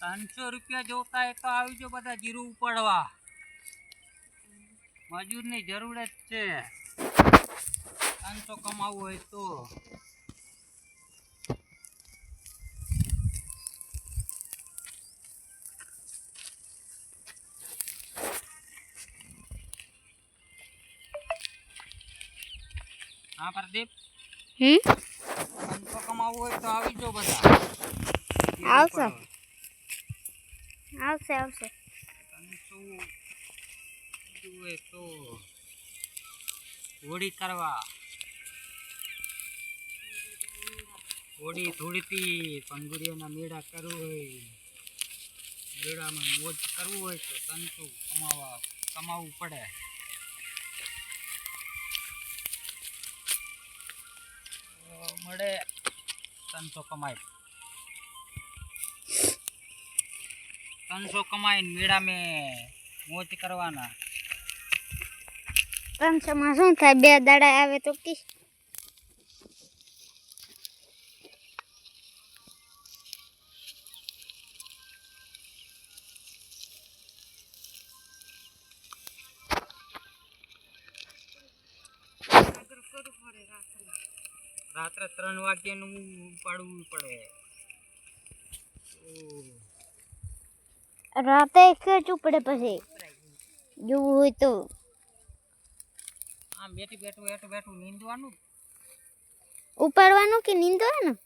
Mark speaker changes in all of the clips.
Speaker 1: ત્રણસો રૂપિયા જોતા હોય તો આવજો બધા જીરું ઉપાડવા. મજૂરની જરૂર જ છે. ત્રણસો કમાવવું હોય તો. હા પ્રદીપ?
Speaker 2: હમ?
Speaker 1: ત્રણસો કમાવવું હોય તો આવીજો બધા. જીરું
Speaker 2: આવશે. આવશે આવશે.
Speaker 1: જુએ હોળી કરવા. હોળી ધૂળતી પંગુરીઓના મેળા કરવું હોય, મેળામાં મોજ કરવું હોય તો તંતુ કમાવા કમાવવું પડે. મળે ત્રણસો કમાય. ત્રણસો કમાઈને મેળા મે મોજ કરવાના.
Speaker 2: ત્રણસો માં શું થાય? બે દાડા આવે તો કી.
Speaker 1: રાત્રે ત્રણ વાગ્યાનું પાડવું પડે.
Speaker 2: રાતે ખેંચવું પડે પછી. જોવું હોય તો.
Speaker 1: આમ બેઠી બેઠું બેઠું બેઠું નીંદવાનું?
Speaker 2: ઉપાડવાનું કે નીંદવાનું?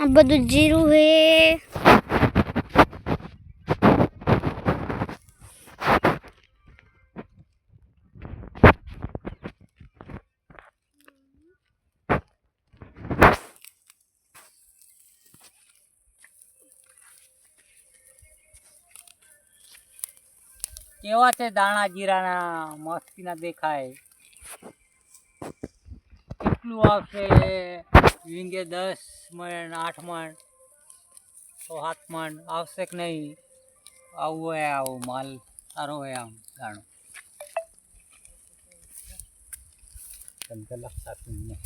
Speaker 2: આ બધું જીરું હે.
Speaker 1: કેવા છે દાણા જીરાના? મસ્તીના દેખાય. કેટલું આવશે? વિંગે દસ. મણ, આઠ મણ, તો સાત મણ, આવશે કે નહીં? આવું હોય, આવો માલ, સારો હોય આમ ગાણો તને સાત સાચું ને